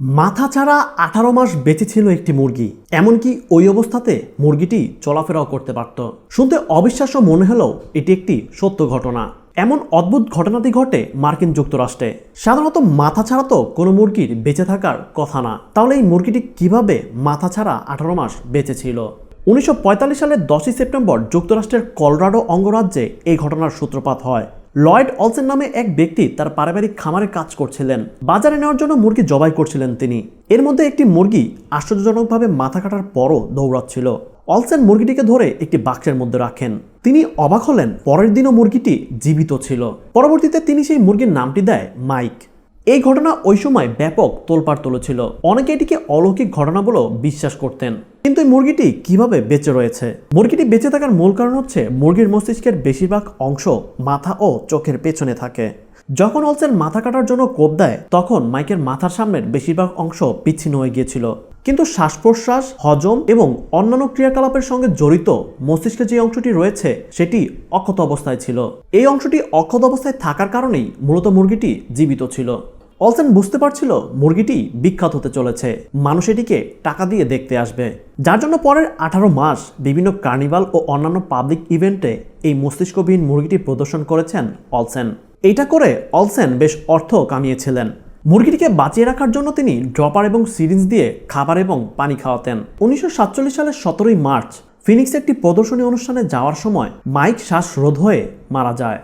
মাথা ছাড়া আঠারো মাস বেঁচে ছিল একটি মুরগি। এমনকি ওই অবস্থাতে মুরগিটি চলাফেরাও করতে পারত। শুনতে অবিশ্বাস্য মনে হলেও এটি একটি সত্য ঘটনা। এমন অদ্ভুত ঘটনাটি ঘটে মার্কিন যুক্তরাষ্ট্রে। সাধারণত মাথা ছাড়া তো কোনো মুরগির বেঁচে থাকার কথা না। তাহলে এই মুরগিটি কীভাবে মাথা ছাড়া আঠারো মাস বেঁচে ছিল? উনিশশো পঁয়তাল্লিশ সালের দশই সেপ্টেম্বর যুক্তরাষ্ট্রের কলরাডো অঙ্গরাজ্যে এই ঘটনার সূত্রপাত হয়। লয়েড অলসেন নামে এক ব্যক্তি তার পারিবারিক খামারে কাজ করছিলেন। বাজারে নেওয়ার জন্য মুরগি জবাই করছিলেন তিনি। এর মধ্যে একটি মুরগি আশ্চর্যজনকভাবে মাথা কাটার পরও দৌড়াচ্ছিল। অলসেন মুরগিটিকে ধরে একটি বাক্সের মধ্যে রাখেন। তিনি অবাক হলেন, পরের দিনও মুরগিটি জীবিত ছিল। পরবর্তীতে তিনি সেই মুরগির নামটি দেয় মাইক। এই ঘটনা ওই সময় ব্যাপক তোলপাড় তুলেছিল। অনেকে এটিকে অলৌকিক ঘটনা বলেও বিশ্বাস করতেন। কিন্তু এই মুরগিটি কীভাবে বেঁচে রয়েছে? মুরগিটি বেঁচে থাকার মূল কারণ হচ্ছে মুরগির মস্তিষ্কের বেশিরভাগ অংশ মাথা ও চোখের পেছনে থাকে। যখন অলসেন মাথা কাটার জন্য কোপ দেয়, তখন মাইকের মাথার সামনের বেশিরভাগ অংশ বিচ্ছিন্ন হয়ে গিয়েছিল। কিন্তু শ্বাস প্রশ্বাস হজম এবং অন্যান্য ক্রিয়াকলাপের সঙ্গে জড়িত মস্তিষ্কে যে অংশটি রয়েছে, সেটি অক্ষত অবস্থায় ছিল। এই অংশটি অক্ষত অবস্থায় থাকার কারণেই মূলত মুরগিটি জীবিত ছিল। অলসেন বুঝতে পারছিল মুরগিটি বিখ্যাত হতে চলেছে। মানুষ এটিকে টাকা দিয়ে দেখতে আসবে। যার জন্য পরের আঠারো মাস বিভিন্ন কার্নিভাল ও অন্যান্য পাবলিক ইভেন্টে এই মস্তিষ্কবিহীন মুরগিটি প্রদর্শন করেছেন অলসেন। এইটা করে অলসেন বেশ অর্থ কামিয়েছিলেন। মুরগিটিকে বাঁচিয়ে রাখার জন্য তিনি ড্রপার এবং সিরিঞ্জ দিয়ে খাবার এবং পানি খাওয়াতেন। উনিশশো সাতচল্লিশ সালের সতেরোই মার্চ ফিনিক্সে একটি প্রদর্শনী অনুষ্ঠানে যাওয়ার সময় মাইক শ্বাসরোধ হয়ে মারা যায়।